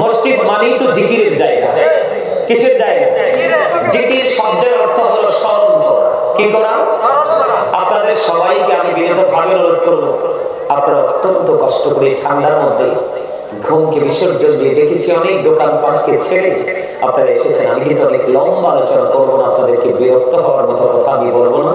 মসজিদ মানেই তো জিকিরের জায়গা। কিসের জায়গা? জিকির শব্দের অর্থ হলো স্মরণ কি করা? আপনাদের সবাইকে আমি বিনীতভাবে অনুরোধ করব, আপনারা অত্যন্ত কষ্ট করে ঠান্ডার মধ্যে ঘুমকে বিসর্জন দিয়ে দেখেছি অনেক দোকান পাটকে ছেড়ে আপনারা এসেছেন। আমি কিন্তু অনেক লম্বা আলোচনা করব না, আপনাদেরকে বিরক্ত হওয়ার মতো কথা আমি বলব না।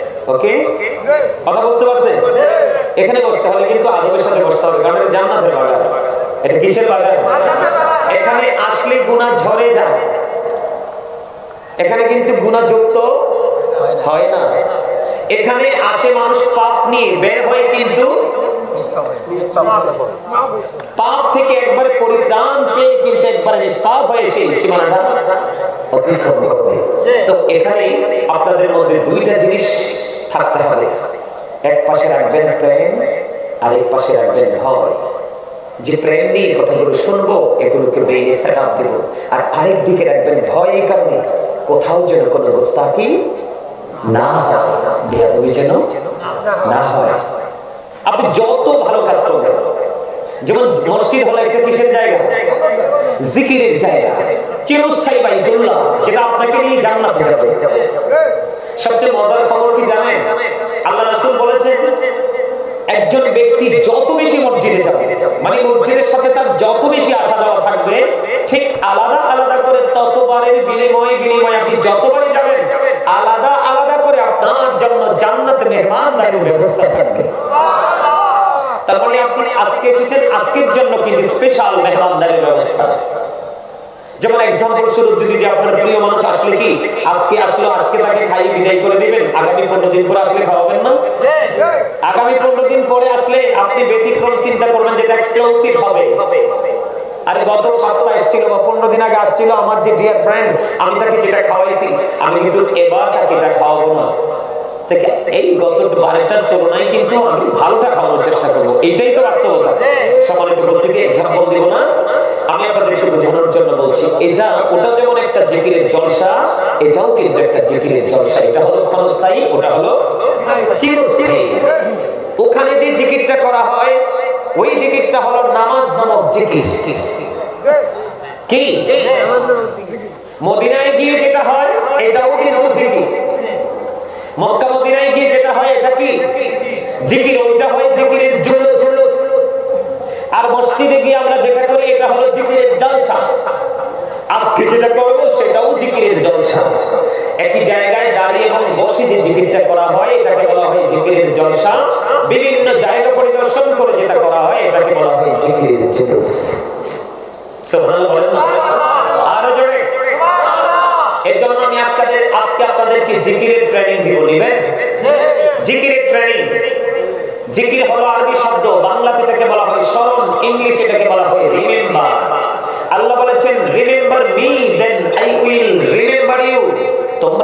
ওকে? কথা বুঝতে পারছেন এখানে বসতে হবে, কিন্তু আদবের সাথে বসতে হবে, কারণ এটা জান্নাতের বাগান এটা কিসের বাগান এখানে আসলে গুণা ঝরে যায়। এখানে কিন্তু গুণা যুক্ত হয় না। এখানে আসে মানুষ পাপ নিয়ে, বের হয়ে কিন্তু পাপ থেকে একবারে পরিত্রাণ পেয়ে কিন্তু একবারে নিষ্পাপ হয়ে সেই সীমানাটা অতিক্রম করবে। তো এখানে আপনাদের মধ্যে দুইটা জিনিস থাকতে হবে। এক পাশে রাখবেন প্রেম, আর এক পাশে রাখবেন ভয়। যে প্রেম নিয়ে কথাগুলো শুনব, এগুলোকে ব্রেইনে সেট আপ দেবো। আর আরেক দিকে রাখবেন ভয় এই কারণে কোথাও যেন কোনো গোস্তাকি না হয়। বেয়াদবি যেন না হয়। আপনি যত ভালো কাজ করবেন, যেমন মসজিদ হলো একটা কিসের জায়গা? জিকিরের জায়গা। চিরস্থায়ী বাইতুল্লাহ যেটা আপনাকে নিয়ে জান্নাতে যাবে। সবচেয়ে মজার খবর কি জানেন? আল্লাহ রাসূল বলেছেন, একজন ব্যক্তি যত বেশি মসজিদে যাবে মানে মসজিদের সাথে তার যত বেশি আসা যাওয়া থাকবে, ঠিক আলাদা আলাদা করে ততবারের বিনিময়ে বিনিময়ে আপনি যতবারই যাবেন, আলাদা আলাদা করে আপনার জন্য জান্নাত মেহমানদারির ব্যবস্থা থাকবে। তার মানে আপনি আজকে এসেছেন, আজকের জন্য কিন্তু স্পেশাল মেহমানদারির ব্যবস্থা। যেমন এক্সাম্পল স্বরূপ যদি আপনার প্রিয় মানুষ আসলে কি, আজকে আসলো, আজকে তাকে খাই, বিদায় করে দিবেন, আগামী পনেরো দিন পরে আসলে খাওয়াবেন না? আগামী পনেরো দিন পরে আসলে আপনি ব্যতিক্রম চিন্তা করবেন যেটা এক্সক্লুসিভ হবে। আরে গত সপ্তাহ এসেছিল বা পনেরো দিন আগে আসছিল আমার যে ডিয়ার ফ্রেন্ড আমি তাকে যেটা খাওয়াইছি, আমি কিন্তু এবার তাকে এটা খাওয়াবো না। এই গত বারেরটার তুলনায় কিন্তু আমি ভালোটা খাওয়ানোর চেষ্টা এইটাই তো বাস্তবতা। সমানের উপস্থিতি এক্সাম্পল দেবো না। আমি আপনাদেরকে বোঝানোর জন্য বলছি, এটা ওটা যেমন একটা জিকিরের জলসা, এটাও কিন্তু একটা জিকিরের জলসা। এটা হলো ক্ষণস্থায়ী, ওটা হলো চিরস্থায়ী। ওখানে যে জিকিরটা করা হয়, ওই জিকিরটা হলো নামাজ নামক জিকির। কি? মদিনায় গিয়ে যেটা হয়, এটাও কিন্তু জিকির। মক্কা মদিনায় গিয়ে যেটা হয়, এটা কি? জিকির। ওইটা হয় জিকিরের জুলুস আর মসজিদে গিয়ে আমরা যেটা করি এটা হলো জিকিরের জলসা আজকে যেটা করব সেটাও জিকিরের জলসা একই জায়গায় দাঁড়িয়ে এবং বসে যে জিকিরটা করা হয়, এটাকে বলা হয় জিকিরের জলসা। বিভিন্ন জায়গা পরিদর্শন করে যেটা করা হয়, এটাকে বলা হয় জিকিরের জুলুস। জিকিরের ট্রেনিং জিকির হলো আরবি শব্দ বাংলাতে এটাকে বলা হয় স্মরণ ইংলিশ এটাকে বলা হয় রিমেম্বার আল্লাহ বলেছেন remember me then I will remember you তোমরা